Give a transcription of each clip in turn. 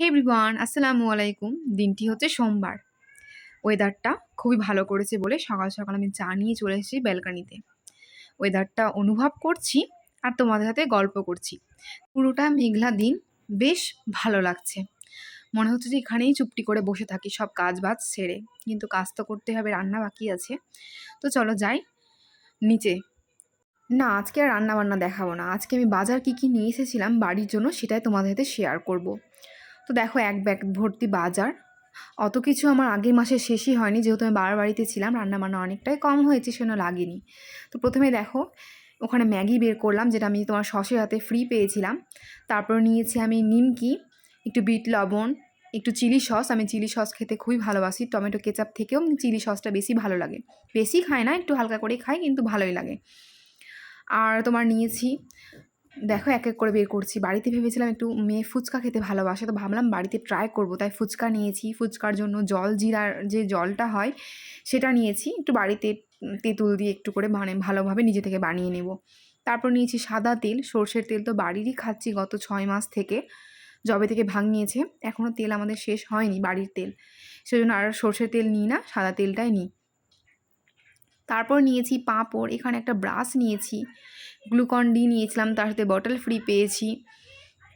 হে everyone আসসালামু আলাইকুম। দিনটি হচ্ছে সোমবার। ওয়েদারটা খুবই ভালো করেছে বলে সকাল সকাল আমি চা নিয়ে চলে এসেছি ব্যালকানিতে। ওয়েদারটা অনুভব করছি আর তোমাদের সাথে গল্প করছি। পুরোটা মেঘলা দিন, বেশ ভালো লাগছে। মনে হচ্ছে যে এখানেই চুপটি করে বসে থাকি, সব কাজ বাজ ছেড়ে কিন্তু কাজ তো করতে হবে, রান্না বাকি আছে। তো চলো যাই নিচে। না, আজকে আর রান্না বান্না দেখাবো না। আজকে আমি বাজার কী কী নিয়ে এসেছিলাম, বাড়ির জন্য সেটাই তোমাদের সাথে শেয়ার করব। তো দেখো এক ব্যাগ ভর্তি বাজার। অত কিছু আমার আগের মাসে শেষই হয়নি, যেহেতু আমি বাবার বাড়িতে ছিলাম রান্না বান্না অনেকটাই কম হয়েছে সেজন্য লাগেনি। তো প্রথমে দেখো, ওখানে ম্যাগি বের করলাম, যেটা আমি তোমার সসের হাতে ফ্রি পেয়েছিলাম। তারপর নিয়েছি আমি নিমকি, একটু বিট লবণ, একটু চিলি সস। আমি চিলি সস খেতে খুবই ভালোবাসি, টমেটো কেচাপ থেকেও চিলি সসটা বেশি ভালো লাগে। বেশি খাই না, একটু হালকা করে খাই, কিন্তু ভালোই লাগে। আর তোমার নিয়েছি দেখো এক এক করে বের করছি। বাড়িতে ভেবেছিলাম একটু মেয়ে ফুচকা খেতে ভালোবাসে, তো ভাবলাম বাড়িতে ট্রাই করব। তাই ফুচকা নিয়েছি। ফুচকার জন্য জল, জিরার যে জলটা হয়, সেটা নিয়েছি। একটু বাড়িতে তেঁতুল দিয়ে একটু করে মানে ভালোভাবে নিজে থেকে বানিয়ে নেব। তারপর নিয়েছি সাদা তেল। সর্ষের তেল তো বাড়িরই খাচ্ছি গত ছয় মাস থেকে। জবে থেকে ভাগ নিয়েছে এখনও তেল আমাদের শেষ হয়নি বাড়ির তেল। সেজন্য আর সর্ষের তেল নিই না, সাদা তেলটাই নিই। তারপর নিয়েছি পাঁপড়, এখানে একটা ব্রাশ নিয়েছি, গ্লুকন ডি নিয়েছিলাম, তার সাথে বটল ফ্রি পেয়েছি,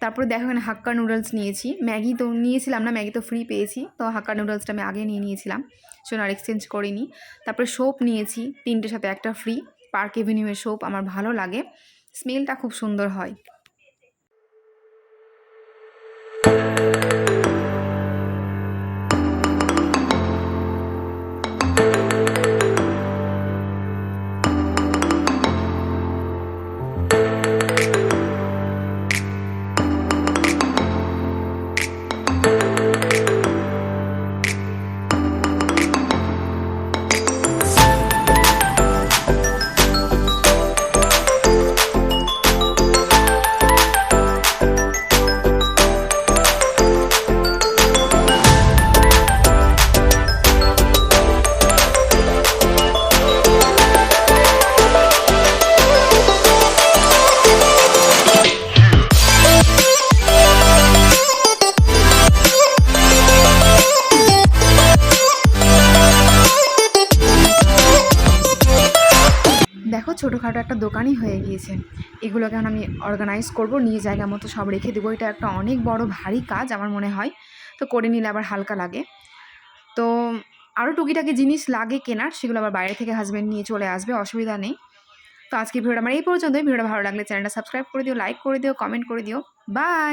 তারপরে দেখো এখানে হাক্কা নুডলস নিয়েছি, ম্যাগি তো নিয়েছিলাম না, ম্যাগি তো ফ্রি পেয়েছি, তো হাক্কা নুডলসটা আমি আগে নিয়ে নিয়েছিলাম, সেজন্য আর এক্সচেঞ্জ করিনি, তারপরে সোপ নিয়েছি, তিনটের সাথে একটা ফ্রি, পার্ক এভিনিউয়ের সোপ আমার ভালো লাগে, স্মেলটা খুব সুন্দর হয়। দেখো ছোটোখাটো একটা দোকানই হয়ে গিয়েছে। এগুলোকে এখন আমি অর্গানাইজ করব, নিয়ে জায়গা মতো সব রেখে দেবো। এটা একটা অনেক বড় ভারী কাজ আমার মনে হয়। তো করে নিলে আবার হালকা লাগে। তো আরও টুকিটাকি জিনিস লাগে কেনার, সেগুলো আবার বাইরে থেকে হাজব্যান্ড নিয়ে চলে আসবে, অসুবিধা নেই। তো আজকে ভিডিওটা আমার এই পর্যন্তই। ভিডিওটা ভালো লাগলে চ্যানেলটা সাবস্ক্রাইব করে দিও লাইক করে দিও কমেন্ট করে দিও। বাই